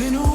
been a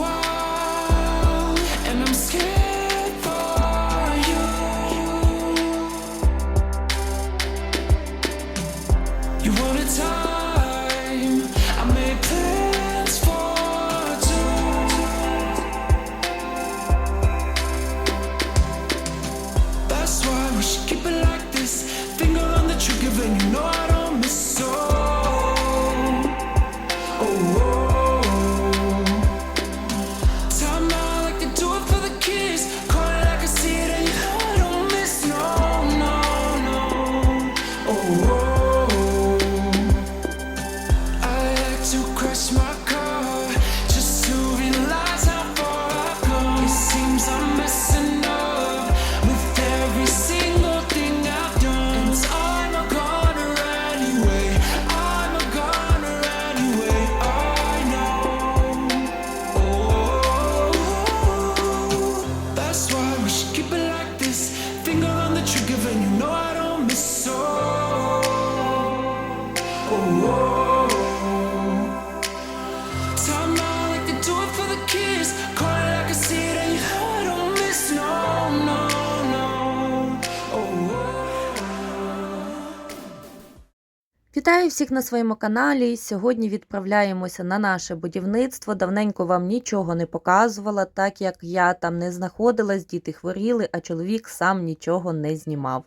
Вітаю всіх на своєму каналі. Сьогодні відправляємося на наше будівництво. Давненько вам нічого не показувала, так як я там не знаходилась, діти хворіли, а чоловік сам нічого не знімав.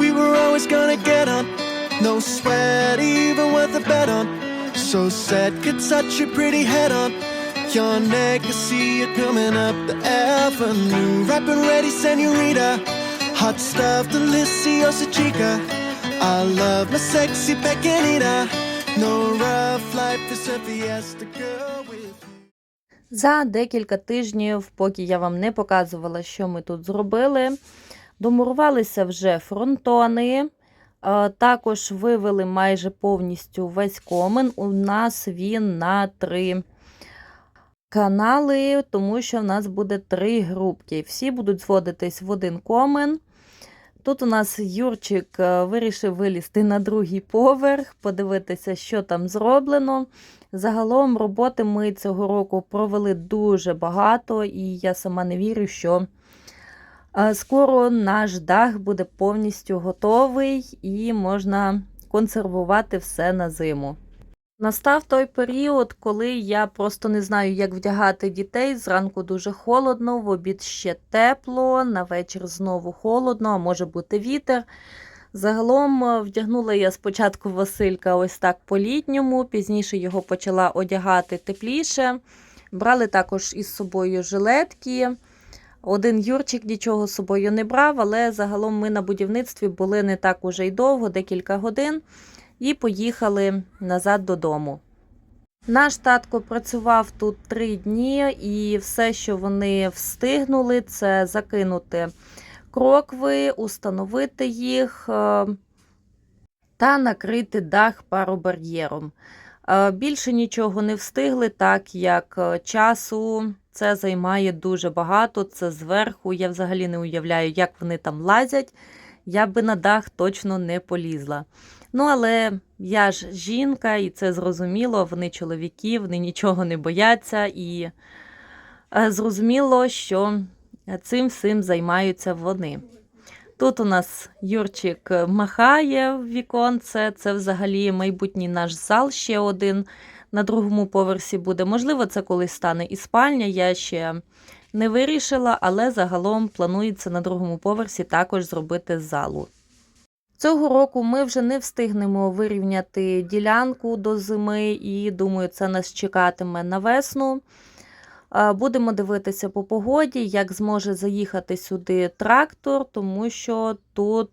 We were always gonna get on. No sweat, even worth a bet on. So sad, could touch your pretty head on. Your neck, I see it coming up the avenue. And ready, senorita. Hot stuff, deliciosa chica. I love my sexy pequeñita. No rough life is a fiesta girl with. За декілька тижнів, поки я вам не показувала, що ми тут зробили, домурувалися вже фронтони. е, Також вивели майже повністю весь комен. У нас він на три канали, тому що в нас буде три групки. Всі будуть зводитись в один комен. Тут у нас Юрчик е, вирішив вилізти на другий поверх, подивитися, що там зроблено. Загалом роботи ми цього року провели дуже багато, і я сама не вірю, що е, скоро наш дах буде повністю готовий і можна консервувати все на зиму. Настав той період, коли я просто не знаю, як вдягати дітей. Зранку дуже холодно, в обід ще тепло, на вечір знову холодно, а може бути вітер. Загалом е, вдягнула я спочатку Василька ось так по-літньому, пізніше його почала одягати тепліше. Брали також із собою жилетки. Один Юрчик нічого з собою не брав, але загалом ми на будівництві були не так уже й довго, декілька годин, і поїхали назад додому. Наш татко працював тут три дні, і все, що вони встигнули, це закинути крокви, установити їх е, та накрити дах паробар'єром. Е, Більше нічого не встигли, так як е, часу це займає дуже багато. Це зверху. Я взагалі не уявляю, як вони там лазять. Я би на дах точно не полізла. Ну, але я ж жінка, і це зрозуміло, вони чоловіки, вони нічого не бояться, і е, зрозуміло, що цим всім займаються вони. Тут у нас Юрчик махає в віконце. Це взагалі майбутній наш зал ще один на другому поверсі буде. Можливо, це колись стане і спальня. Я ще не вирішила, але загалом планується на другому поверсі також зробити залу. Цього року ми вже не встигнемо вирівняти ділянку до зими, і думаю, це нас чекатиме на весну. Будемо дивитися по погоді, як зможе заїхати сюди трактор, тому що тут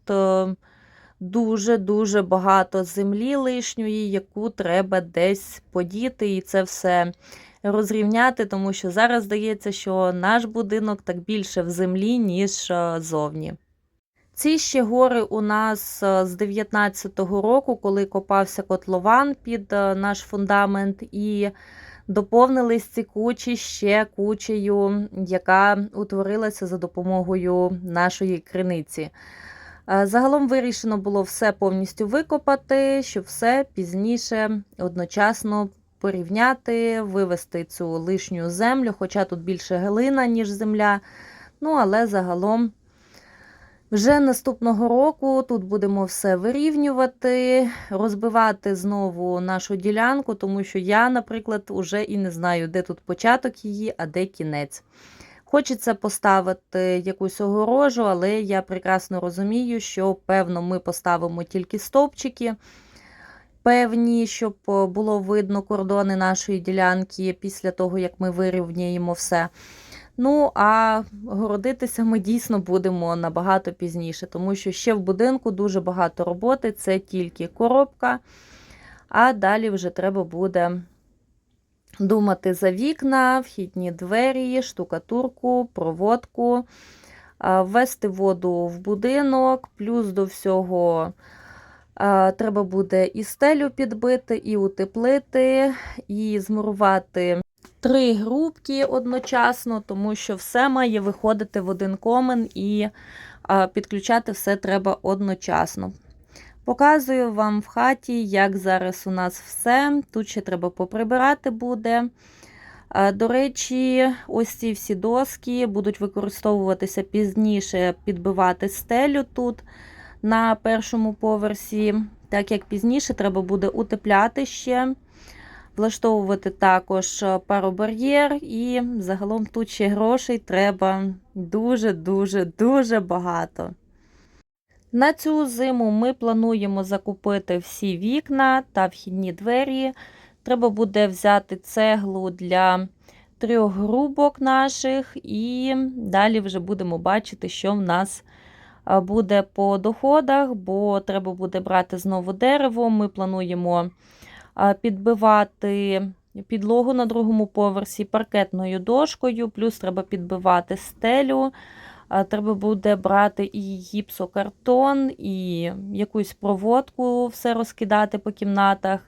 дуже-дуже багато землі лишньої, яку треба десь подіти, і це все розрівняти, тому що зараз здається, що наш будинок так більше в землі, ніж е, зовні. Ці ще гори у нас е, з 19-го року, коли копався котлован під е, наш фундамент, і доповнились ці кучі ще кучею, яка утворилася за допомогою нашої криниці. Е, Загалом вирішено було все повністю викопати, щоб все пізніше одночасно порівняти, вивести цю лишню землю, хоча тут більше глина, ніж земля. Ну, але загалом вже наступного року тут будемо все вирівнювати, розбивати знову нашу ділянку, тому що я, наприклад, уже і не знаю, де тут початок її, а де кінець. Хочеться поставити якусь огорожу, але я прекрасно розумію, що певно ми поставимо тільки стовпчики певні, щоб е, було видно кордони нашої ділянки після того, як ми вирівняємо все. Ну, а городитися ми дійсно будемо набагато пізніше, тому що ще в будинку дуже багато роботи, це тільки коробка, а далі вже треба буде думати за вікна, вхідні двері, штукатурку, проводку, ввести воду в будинок, плюс до всього треба буде і стелю підбити, і утеплити, і змурувати три грубки одночасно, тому що все має виходити в один комен і підключати все треба одночасно. Показую вам в хаті, як зараз у нас все. Тут ще треба поприбирати буде. До речі, ось ці всі доски будуть використовуватися пізніше, підбивати стелю тут на першому поверсі. Так як пізніше треба буде утепляти ще, влаштовувати також паробар'єр, і загалом тут ще грошей треба дуже-дуже дуже багато. На цю зиму ми плануємо закупити всі вікна та вхідні двері. Треба буде взяти цеглу для трьох грубок наших, і далі вже будемо бачити, що в нас буде по доходах, бо треба буде брати знову дерево. Ми плануємо підбивати підлогу на другому поверсі паркетною дошкою, плюс треба підбивати стелю. Треба буде брати і гіпсокартон, і якусь проводку, все розкидати по кімнатах.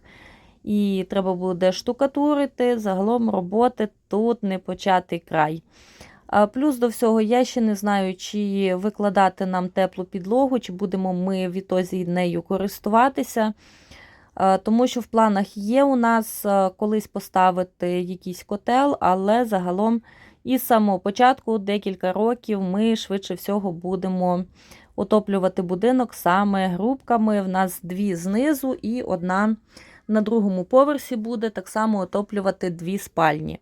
І треба буде штукатурити, загалом роботи тут не початий край. Плюс до всього, я ще не знаю, чи викладати нам теплу підлогу, чи будемо ми відтоді нею користуватися. А, Тому що в планах є у нас колись поставити якийсь котел, але загалом із самого початку, декілька років, ми швидше всього будемо отоплювати будинок саме грубками. В нас дві знизу і одна на другому поверсі буде так само отоплювати дві спальні.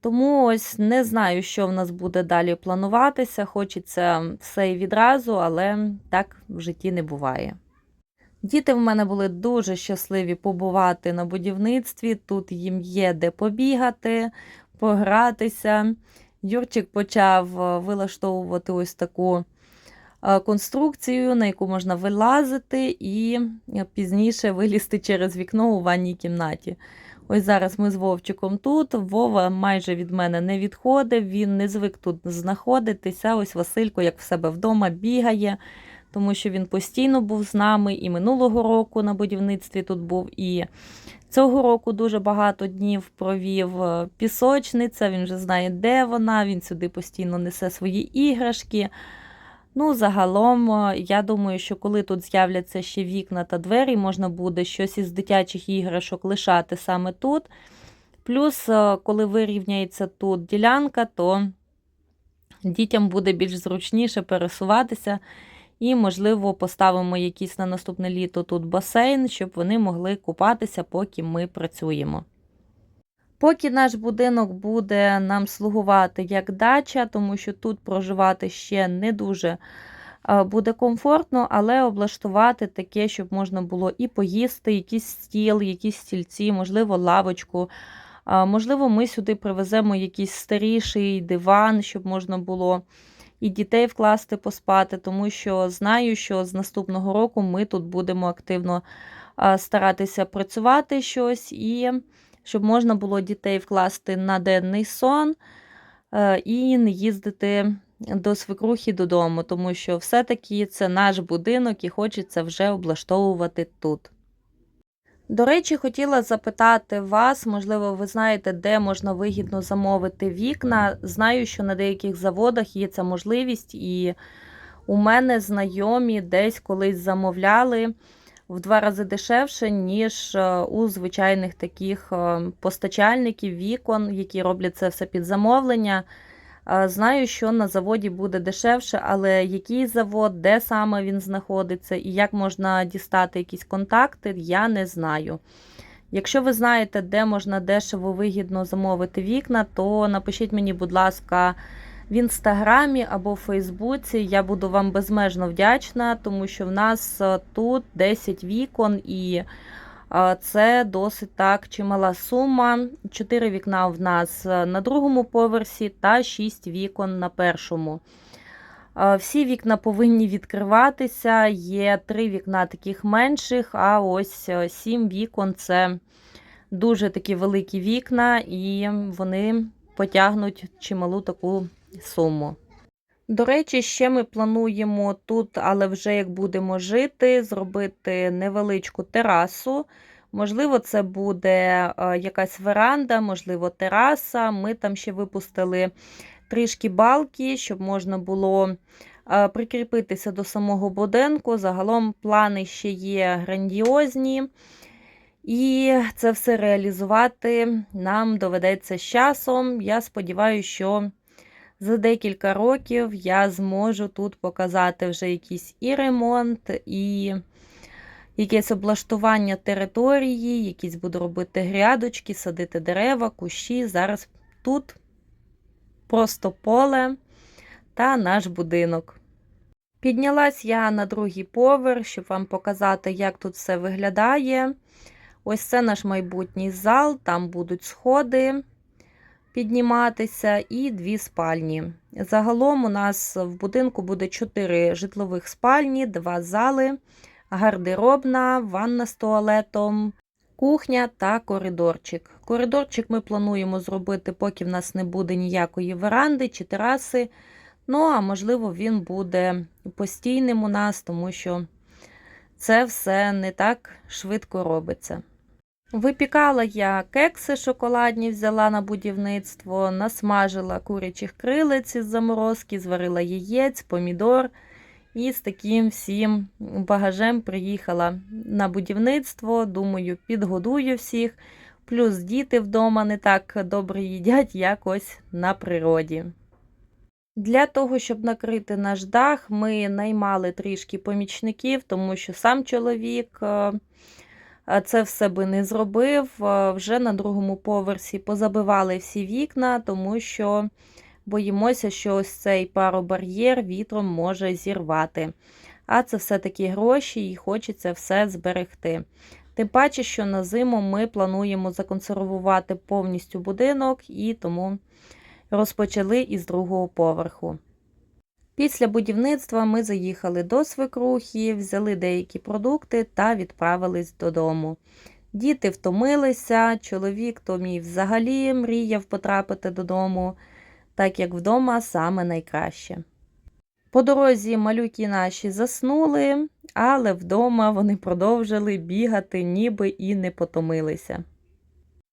Тому ось не знаю, що в нас буде далі плануватися. Хочеться все і відразу, але так в житті не буває. Діти в мене були дуже щасливі побувати на будівництві. Тут їм є де побігати, погратися. Юрчик почав е, вилаштовувати ось таку е, конструкцію, на яку можна вилазити, і е, пізніше вилізти через вікно у ванній кімнаті. Ось зараз ми з Вовчиком тут. Вова майже від мене не відходив, він не звик тут знаходитися. Ось Василько, як в себе вдома, бігає, тому що він постійно був з нами і минулого року на будівництві тут був. і Цього року дуже багато днів провів е, пісочниця, він вже знає, де вона, він сюди постійно несе свої іграшки. Ну, загалом, е, я думаю, що коли тут з'являться ще вікна та двері, можна буде щось із дитячих іграшок лишати саме тут. Плюс, е, коли вирівняється тут ділянка, то дітям буде більш зручніше пересуватися. І, можливо, поставимо якийсь на наступне літо тут басейн, щоб вони могли купатися, поки ми працюємо. Поки наш будинок буде нам слугувати як дача, тому що тут проживати ще не дуже буде комфортно, але облаштувати таке, щоб можна було і поїсти, якийсь стіл, якісь стільці, можливо, лавочку. Можливо, ми сюди привеземо якийсь старіший диван, щоб можна було і дітей вкласти поспати, тому що знаю, що з наступного року ми тут будемо активно старатися працювати щось, і щоб можна було дітей вкласти на денний сон е, і не їздити до свекрухи додому, тому що все-таки це наш будинок і хочеться вже облаштовувати тут. До речі, хотіла запитати вас, можливо, ви знаєте, де можна вигідно замовити вікна. Знаю, що на деяких заводах є ця можливість, і У мене знайомі десь колись замовляли в два рази дешевше, ніж е, у звичайних таких е, постачальників вікон, які роблять це все під замовлення. Знаю, що на заводі буде дешевше, але який завод, де саме він знаходиться і як можна дістати якісь контакти, я не знаю. Якщо ви знаєте, де можна дешево вигідно замовити вікна, то напишіть мені, будь ласка, в інстаграмі або в Фейсбуці. Я буду вам безмежно вдячна, тому що в нас е, тут 10 вікон і це досить так чимала сума. 4 вікна в нас е, на другому поверсі та 6 вікон на першому. Всі вікна повинні відкриватися. Є три вікна таких менших, а ось е, сім вікон це дуже такі великі вікна, і вони потягнуть чималу таку суму. До речі, ще ми плануємо тут, але вже як будемо жити, зробити невеличку терасу. Можливо, це буде е, якась веранда, можливо, тераса. Ми там ще випустили трішки балки, щоб можна було е, прикріпитися до самого будинку. Загалом плани ще є грандіозні. І це все реалізувати нам доведеться з часом. Я сподіваюся, що за декілька років я зможу тут показати вже якийсь і ремонт, і якесь облаштування території, якісь буду робити грядочки, садити дерева, кущі. Зараз тут просто поле та наш будинок. Піднялась я на другий поверх, щоб вам показати, як тут все виглядає. Ось це наш майбутній зал, там будуть сходи підніматися і дві спальні. Загалом у нас в будинку буде 4 житлових спальні, два зали, гардеробна, ванна з туалетом, кухня та коридорчик. Коридорчик ми плануємо зробити, поки в нас не буде ніякої веранди чи тераси. Ну, а можливо, він буде постійним у нас, тому що це все не так швидко робиться. Випікала я кекси шоколадні, взяла на будівництво, насмажила курячих крилиць із заморозки, зварила яєць, помідор і з таким всім багажем приїхала на будівництво. Думаю, підгодую всіх. Плюс діти вдома не так добре їдять, як ось на природі. Для того, щоб накрити наш дах, ми наймали трішки помічників, тому що сам чоловік е, це все би не зробив. Вже на другому поверсі позабивали всі вікна, тому що боїмося, що ось цей паробар'єр вітром може зірвати. А це все-таки гроші і хочеться все зберегти. Тим паче, що на зиму ми плануємо законсервувати повністю будинок і тому розпочали із другого поверху. Після будівництва ми заїхали до свекрухи, взяли деякі продукти та відправились додому. Діти втомилися, чоловік то мій взагалі мріяв потрапити додому, так як вдома саме найкраще. По дорозі малюки наші заснули, але вдома вони продовжили бігати, ніби і не потомилися.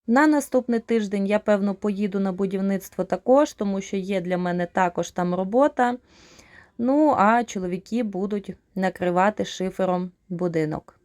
На наступний тиждень я, певно, поїду на будівництво також, тому що є для мене також там робота. Ну, а чоловіки будуть накривати шифером будинок.